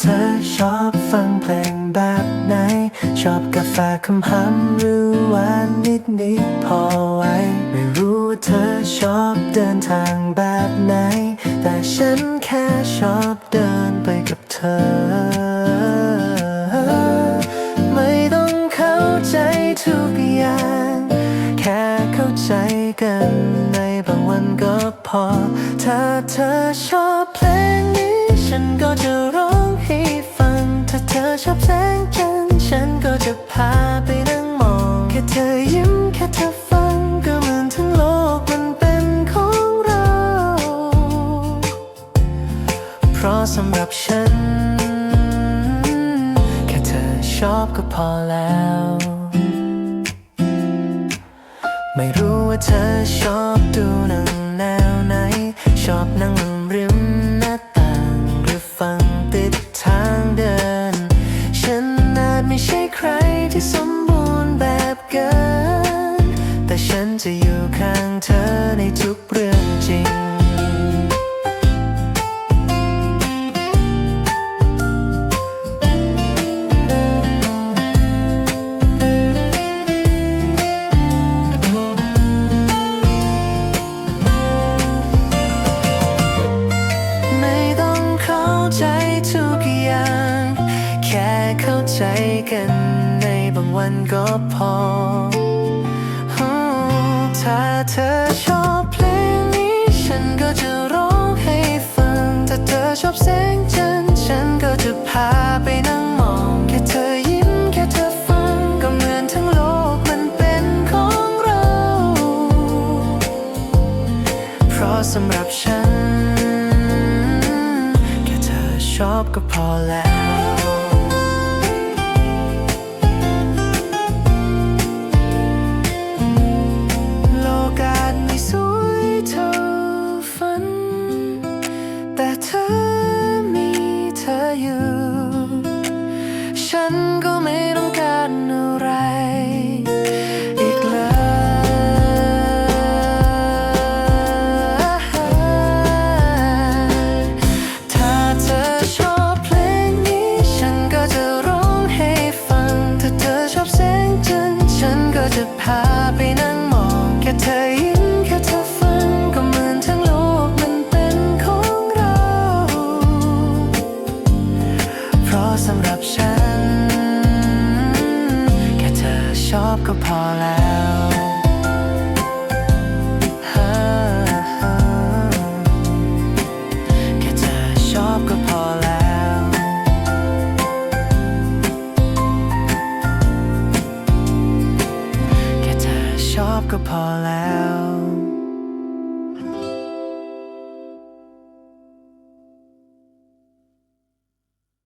เธอชอบฟังเพลงแบบไหน ชอบกาแฟคำหำหรือหวานนิดนิดพอไว้ ไม่รู้ว่าเธอชอบเดินทางแบบไหน แต่ฉันแค่ชอบเดินไปกับเธอ ไม่ต้องเข้าใจทุกอย่าง แค่เข้าใจกันในบางวันก็พอ ถ้าเธอชอบเพลงนี้ ฉันก็จะร ชอบแสงจันทร์ฉันก็จะพาไปนั่งมอง แค่เธอยิ้มแค่เธอฟังก็เหมือนทั้งโลกมันเป็นของเรา เพราะสำหรับฉัน แค่เธอชอบก็พอแล้ว ไม่รู้ว่าเธอชอบดูหนัง ไม่ใช่ใครที่สมบูรณ์แบบเกิน แต่ฉันจะอยู่ข้างเธอในทุกเรื่องจริง กันในบางวันก็พอ ถ้าเธอชอบเพลงนี้ ฉันก็จะร้องให้ฟัง ถ้าเธอชอบแสงจันทร์ฉันก็จะพาไปนั่งมอง แค่เธอยิ้มแค่เธอฟัง ก็เหมือนทั้งโลกมันเป็นของเรา เพราะสำหรับฉัน แค่เธอชอบก็พอแล้ว นก็ไม่ต้องการอะไรอีกเลยถ้าเธอชอบเพลงนี้ ฉันก็จะร้องให้ฟัง ถ้าเธอชอบแสงจันทร์ฉันก็จะพาไปนั่งมองแค่เธอยิ้มแค่เธอฟังก็เหมือนทั้งโลกมันเป็นของเรา เพราะสำหรับฉัน อบก็พอแล้วแค่เธอชอบก็พอแล้ว แค่เธอชอบก็พอแล้ว